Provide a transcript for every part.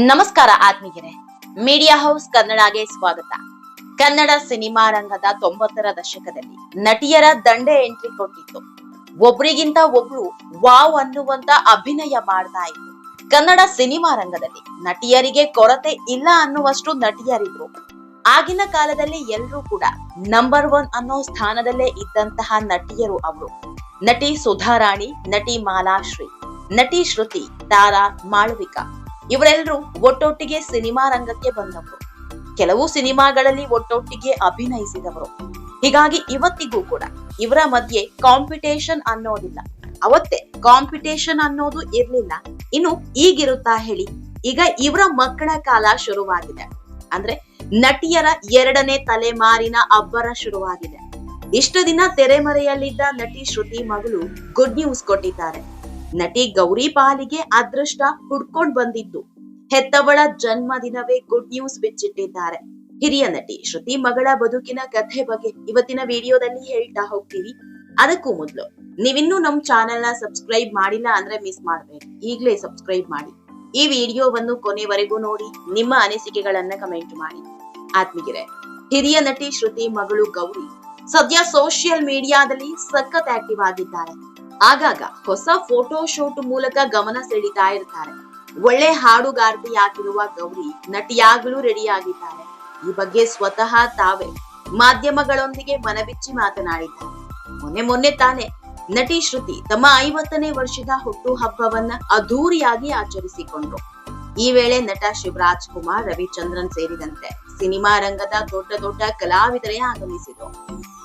ನಮಸ್ಕಾರ ಆತ್ಮೀಯರೇ. Media house ಕನ್ನಡಗೆ ಸ್ವಾಗತ. ಕನ್ನಡ ಸಿನಿಮಾ ರಂಗದ ತೊಂಬತ್ತರ ದಶಕದಲ್ಲಿ ನಟಿಯರ ದಂಡೆ ಎಂಟ್ರಿ ಕೊಟ್ಟಿತ್ತು. ಒಬ್ರಿಗಿಂತ ಒಬ್ರು ವಾವ್ ಅನ್ನುವಂತ ಅಭಿನಯ ಮಾಡ್ತಾ ಇತ್ತು ಕನ್ನಡ ಸಿನಿಮಾ ರಂಗದಲ್ಲಿ ನಟಿಯರಿಗೆ ಕೊರತೆ ಇಲ್ಲ ಅನ್ನುವಷ್ಟು ನಟಿಯರಿದ್ರು. ಆಗಿನ ಕಾಲದಲ್ಲಿ ಎಲ್ಲರೂ ಕೂಡ ನಂಬರ್ ಒನ್ ಅನ್ನೋ ಸ್ಥಾನದಲ್ಲೇ ಇದ್ದಂತಹ ನಟಿಯರು ಅವರು. ನಟಿ ಸುಧಾರಾಣಿ, ನಟಿ ಮಾಲಾಶ್ರೀ, ನಟಿ ಶ್ರುತಿ, ತಾರಾ, ಮಾಳವಿಕಾ. ಇವರೆಲ್ಲರೂ ಒಟ್ಟೊಟ್ಟಿಗೆ ಸಿನಿಮಾ ರಂಗಕ್ಕೆ ಬಂದವರು. ಕೆಲವು ಸಿನಿಮಾಗಳಲ್ಲಿ ಒಟ್ಟೊಟ್ಟಿಗೆ ಅಭಿನಯಿಸಿದವರು. ಹೀಗಾಗಿ ಇವತ್ತಿಗೂ ಕೂಡ ಇವರ ಮಧ್ಯೆ ಕಾಂಪಿಟೇಷನ್ ಅನ್ನೋದಿಲ್ಲ. ಅವತ್ತೆ ಕಾಂಪಿಟೇಷನ್ ಅನ್ನೋದು ಇರ್ಲಿಲ್ಲ. ಇನ್ನು ಈಗಿರುತ್ತಾ ಹೇಳಿ, ಈಗ ಇವರ ಮಕ್ಕಳ ಕಾಲ ಶುರುವಾಗಿದೆ. ಅಂದ್ರೆ ನಟಿಯರ ಎರಡನೇ ತಲೆಮಾರಿನ ಅಬ್ಬರ ಶುರುವಾಗಿದೆ. ಇಷ್ಟು ದಿನ ತೆರೆಮರೆಯಲ್ಲಿದ್ದ ನಟಿ ಶ್ರುತಿ ಮಗಳು ಗುಡ್ ನ್ಯೂಸ್ ಕೊಟ್ಟಿದ್ದಾರೆ. ನಟಿ ಗೌರಿ ಪಾಲಿಗೆ ಅದೃಷ್ಟ ಹುಡ್ಕೊಂಡ್ ಬಂದಿದ್ದು. ಹೆತ್ತವಳ ಜನ್ಮ ದಿನವೇ ಗುಡ್ ನ್ಯೂಸ್ ಬಿಚ್ಚಿಟ್ಟಿದ್ದಾರೆ. ಹಿರಿಯ ನಟಿ ಶ್ರುತಿ ಮಗಳ ಬದುಕಿನ ಕಥೆ ಬಗ್ಗೆ ಇವತ್ತಿನ ವಿಡಿಯೋದಲ್ಲಿ ಹೇಳ್ತಾ ಹೋಗ್ತೀವಿ. ಅದಕ್ಕೂ ಮೊದಲು, ನೀವಿನ್ನೂ ನಮ್ ಚಾನೆಲ್ನ ಸಬ್ಸ್ಕ್ರೈಬ್ ಮಾಡಿಲ್ಲ ಅಂದ್ರೆ ಮಿಸ್ ಮಾಡ್ಬೇಡಿ. ಈಗಲೇ ಸಬ್ಸ್ಕ್ರೈಬ್ ಮಾಡಿ. ಈ ವಿಡಿಯೋವನ್ನು ಕೊನೆವರೆಗೂ ನೋಡಿ, ನಿಮ್ಮ ಅನಿಸಿಕೆಗಳನ್ನ ಕಮೆಂಟ್ ಮಾಡಿ. ಆತ್ಮೀಗೆರೆ ಹಿರಿಯ ನಟಿ ಶ್ರುತಿ ಮಗಳು ಗೌರಿ ಸದ್ಯ ಸೋಷಿಯಲ್ ಮೀಡಿಯಾದಲ್ಲಿ ಸಖತ್ ಆಕ್ಟಿವ್ ಆಗಿದ್ದಾರೆ. ಆಗಾಗ ಹೊಸ ಫೋಟೋ ಶೂಟ್ ಮೂಲಕ ಗಮನ ಸೆಳೀತಾ ಇರ್ತಾರೆ. ಒಳ್ಳೆ ಹಾಡುಗಾರ್ತಿಯಾಗಿರುವ ಗೌರಿ ನಟಿಯಾಗಲು ರೆಡಿಯಾಗಿದ್ದಾರೆ ಈ ಬಗ್ಗೆ ಸ್ವತಃ ತಾವೇ ಮಾಧ್ಯಮಗಳೊಂದಿಗೆ ಮನಬಿಚ್ಚಿ ಮಾತನಾಡಿದ್ದಾರೆ. ಮೊನ್ನೆ ಮೊನ್ನೆ ತಾನೇ ನಟಿ ಶ್ರುತಿ ತಮ್ಮ ಐವತ್ತನೇ ವರ್ಷದ ಹುಟ್ಟು ಹಬ್ಬವನ್ನ ಅದ್ದೂರಿಯಾಗಿ ಆಚರಿಸಿಕೊಂಡ್ರು. ಈ ವೇಳೆ ನಟ ಶಿವರಾಜ್ ಕುಮಾರ್, ರವಿಚಂದ್ರನ್ ಸೇರಿದಂತೆ ಸಿನಿಮಾ ರಂಗದ ದೊಡ್ಡ ದೊಡ್ಡ ಕಲಾವಿದರೇ ಆಗಮಿಸಿದ್ರು.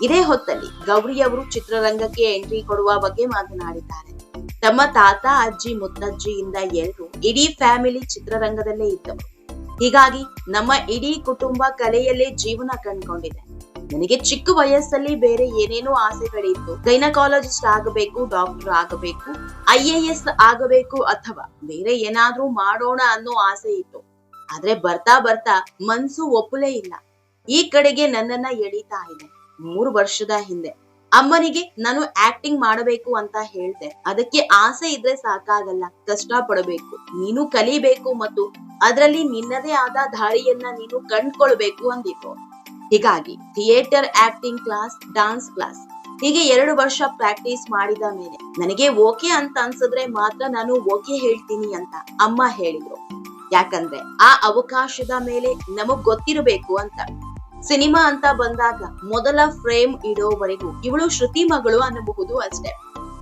ಇದೇ ಹೊತ್ತಲ್ಲಿ ಗೌರಿ ಅವರು ಚಿತ್ರರಂಗಕ್ಕೆ ಎಂಟ್ರಿ ಕೊಡುವ ಬಗ್ಗೆ ಮಾತನಾಡಿದ್ದಾರೆ. ತಮ್ಮ ತಾತ, ಅಜ್ಜಿ, ಮುತ್ತಜ್ಜಿಯಿಂದ ಎಲ್ಲರೂ ಇಡೀ ಫ್ಯಾಮಿಲಿ ಚಿತ್ರರಂಗದಲ್ಲೇ ಇದ್ದವರು ಹೀಗಾಗಿ ನಮ್ಮ ಇಡೀ ಕುಟುಂಬ ಕಲೆಯಲ್ಲೇ ಜೀವನ ಕಂಡುಕೊಂಡಿದೆ. ನನಗೆ ಚಿಕ್ಕ ವಯಸ್ಸಲ್ಲಿ ಬೇರೆ ಏನೇನೋ ಆಸೆಗಳಿತ್ತು. ಗೈನಕಾಲಜಿಸ್ಟ್ ಆಗಬೇಕು, ಡಾಕ್ಟರ್ ಆಗಬೇಕು, ಐ ಎ ಆಗಬೇಕು ಅಥವಾ ಬೇರೆ ಏನಾದ್ರೂ ಮಾಡೋಣ ಅನ್ನೋ ಆಸೆ ಇತ್ತು. ಆದ್ರೆ ಬರ್ತಾ ಬರ್ತಾ ಮನ್ಸು ಒಪ್ಪಲೇ ಇಲ್ಲ. ಈ ಕಡೆಗೆ ನನ್ನನ್ನ ಎಳೀತಾ ಇದೆ. ಮೂರು ವರ್ಷದ ಹಿಂದೆ. ಅಮ್ಮನಿಗೆ ನಾನು ಆಕ್ಟಿಂಗ್ ಮಾಡಬೇಕು ಅಂತ ಹೇಳ್ದೆ. ಅದಕ್ಕೆ ಆಸೆ ಇದ್ರೆ ಸಾಕಾಗಲ್ಲ. ಕಷ್ಟ ಪಡಬೇಕು ನೀನು ಕಲಿಬೇಕು ಮತ್ತು ಅದರಲ್ಲಿ ನಿನ್ನದೇ ಆದ ದಾರಿಯನ್ನ ನೀನು ಕಂಡ್ಕೊಳ್ಬೇಕು ಅಂದಿತ್ತು ಹೀಗಾಗಿ theatre acting class dance class ಹೀಗೆ ಎರಡು ವರ್ಷ ಪ್ರಾಕ್ಟೀಸ್ ಮಾಡಿದ ಮೇಲೆ ನನಗೆ ಓಕೆ ಅಂತ ಅನ್ಸಿದ್ರೆ ಮಾತ್ರ ನಾನು ಓಕೆ ಹೇಳ್ತೀನಿ ಅಂತ ಅಮ್ಮ ಹೇಳಿದ್ರು. ಯಾಕಂದ್ರೆ ಆ ಅವಕಾಶದ ಮೇಲೆ ನಮಗ್ ಗೊತ್ತಿರಬೇಕು ಅಂತ. ಸಿನಿಮಾ ಅಂತ ಬಂದಾಗ ಮೊದಲ ಫ್ರೇಮ್ ಇಡೋವರೆಗೂ ಇವಳು ಶ್ರುತಿ ಮಗಳು ಅನ್ನಬಹುದು ಅಷ್ಟೇ.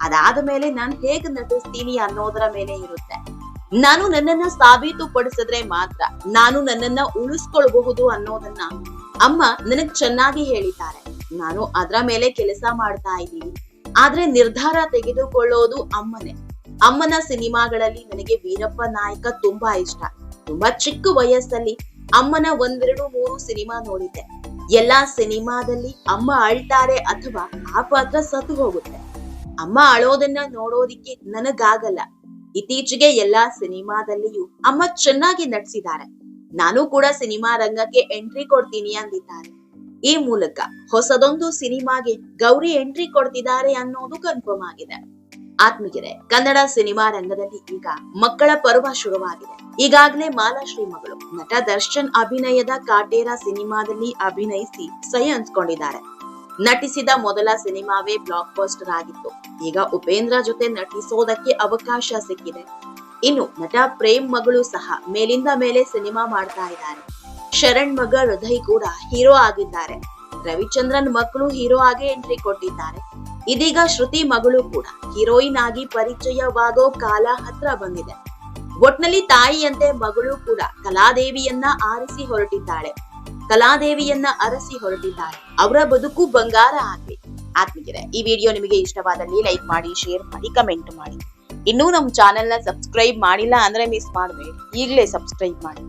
ಅದಾದ ಮೇಲೆ ನಾನ್ ಹೇಗ್ ನಟಿಸ್ತೀನಿ ಅನ್ನೋದರ ಮೇಲೆ ಇರುತ್ತೆ. ನಾನು ನನ್ನನ್ನ ಸಾಬೀತು ಪಡಿಸಿದ್ರೆ ಮಾತ್ರ ನಾನು ನನ್ನನ್ನ ಉಳಿಸ್ಕೊಳ್ಬಹುದು ಅನ್ನೋದನ್ನ ಅಮ್ಮ ನನಗ್ ಚೆನ್ನಾಗಿ ಹೇಳಿದ್ದಾರೆ. ನಾನು ಅದ್ರ ಮೇಲೆ ಕೆಲಸ ಮಾಡ್ತಾ ಇದ್ದೀನಿ. ಆದ್ರೆ ನಿರ್ಧಾರ ತೆಗೆದುಕೊಳ್ಳೋದು ಅಮ್ಮನೇ. ಅಮ್ಮನ ಸಿನಿಮಾಗಳಲ್ಲಿ ನನಗೆ ವೀರಪ್ಪ ನಾಯಕ ತುಂಬಾ ಇಷ್ಟ. ತುಂಬಾ ಚಿಕ್ಕ ವಯಸ್ಸಲ್ಲಿ ಅಮ್ಮನ ಒಂದೆರಡು ಮೂರು ಸಿನಿಮಾ ನೋಡಿದ್ದೆ. ಎಲ್ಲಾ ಸಿನಿಮಾದಲ್ಲಿ ಅಮ್ಮ ಅಳ್ತಾರೆ ಅಥವಾ ಆ ಪಾತ್ರ ಸತ್ತು ಹೋಗುತ್ತೆ. ಅಮ್ಮ ಅಳೋದನ್ನ ನೋಡೋದಿಕ್ಕೆ ನನಗಾಗಲ್ಲ. ಇತ್ತೀಚೆಗೆ ಎಲ್ಲಾ ಸಿನಿಮಾದಲ್ಲಿಯೂ ಅಮ್ಮ ಚೆನ್ನಾಗಿ ನಟಿಸಿದ್ದಾರೆ. ನಾನು ಕೂಡ ಸಿನಿಮಾ ರಂಗಕ್ಕೆ ಎಂಟ್ರಿ ಕೊಡ್ತೀನಿ ಅಂದಿದ್ದಾರೆ. ಈ ಮೂಲಕ ಹೊಸದೊಂದು ಸಿನಿಮಾಗೆ ಗೌರಿ ಎಂಟ್ರಿ ಕೊಡ್ತಿದ್ದಾರೆ ಅನ್ನೋದು ಕನ್ಫರ್ಮ್ ಆಗಿದೆ. ಆತ್ಮೀಗೆರೆ ಕನ್ನಡ ಸಿನಿಮಾ ರಂಗದಲ್ಲಿ ಈಗ ಮಕ್ಕಳ ಪರ್ವ ಶುರುವಾಗಿದೆ. ಈಗಾಗಲೇ ಮಾಲಾಶ್ರೀ ಮಗಳು ನಟ ದರ್ಶನ್ ಅಭಿನಯದ ಕಾಟೇರ ಸಿನಿಮಾದಲ್ಲಿ ಅಭಿನಯಿಸಿ ಸಹಿ ಹಂಚ್ಕೊಂಡಿದ್ದಾರೆ. ನಟಿಸಿದ ಮೊದಲ ಸಿನಿಮಾವೇ ಬ್ಲಾಕ್ ಬಸ್ಟರ್ ಆಗಿತ್ತು. ಈಗ ಉಪೇಂದ್ರ ಜೊತೆ ನಟಿಸೋದಕ್ಕೆ ಅವಕಾಶ ಸಿಕ್ಕಿದೆ. ಇನ್ನು ನಟ ಪ್ರೇಮ್ ಮಗಳು ಸಹ ಮೇಲಿಂದ ಮೇಲೆ ಸಿನಿಮಾ ಮಾಡ್ತಾ ಇದ್ದಾರೆ. ಶರಣ್ ಮಗ ಹೃದಯ್ ಕೂಡ ಹೀರೋ ಆಗಿದ್ದಾರೆ. ರವಿಚಂದ್ರನ್ ಮಕ್ಕಳು ಹೀರೋ ಆಗಿ ಎಂಟ್ರಿ ಕೊಟ್ಟಿದ್ದಾರೆ. ಇದೀಗ ಶ್ರುತಿ ಮಗಳು ಕೂಡ ಹೀರೋಯಿನ್ ಆಗಿ ಪರಿಚಯವಾಗೋ ಕಾಲ ಹತ್ರ ಬಂದಿದೆ. ಒಟ್ನಲ್ಲಿ ತಾಯಿಯಂತೆ ಮಗಳು ಕೂಡ ಕಲಾದೇವಿಯನ್ನ ಆರಿಸಿ ಹೊರಟಿದ್ದಾಳೆ. ಕಲಾದೇವಿಯನ್ನ ಅರಸಿ ಹೊರಟಿದ್ದಾಳೆ. ಅವರ ಬದುಕು ಬಂಗಾರ ಆಗ್ಲಿ ಆತ್ಮೀಯರೇ, ಈ ವಿಡಿಯೋ ನಿಮಗೆ ಇಷ್ಟವಾದಲ್ಲಿ ಲೈಕ್ ಮಾಡಿ, ಶೇರ್ ಮಾಡಿ, ಕಮೆಂಟ್ ಮಾಡಿ. ಇನ್ನೂ ನಮ್ಮ ಚಾನೆಲ್ನ ಸಬ್ಸ್ಕ್ರೈಬ್ ಮಾಡಿಲ್ಲ ಅಂದ್ರೆ ಮಿಸ್ ಮಾಡಬೇಡಿ. ಈಗಲೇ ಸಬ್ಸ್ಕ್ರೈಬ್ ಮಾಡಿ.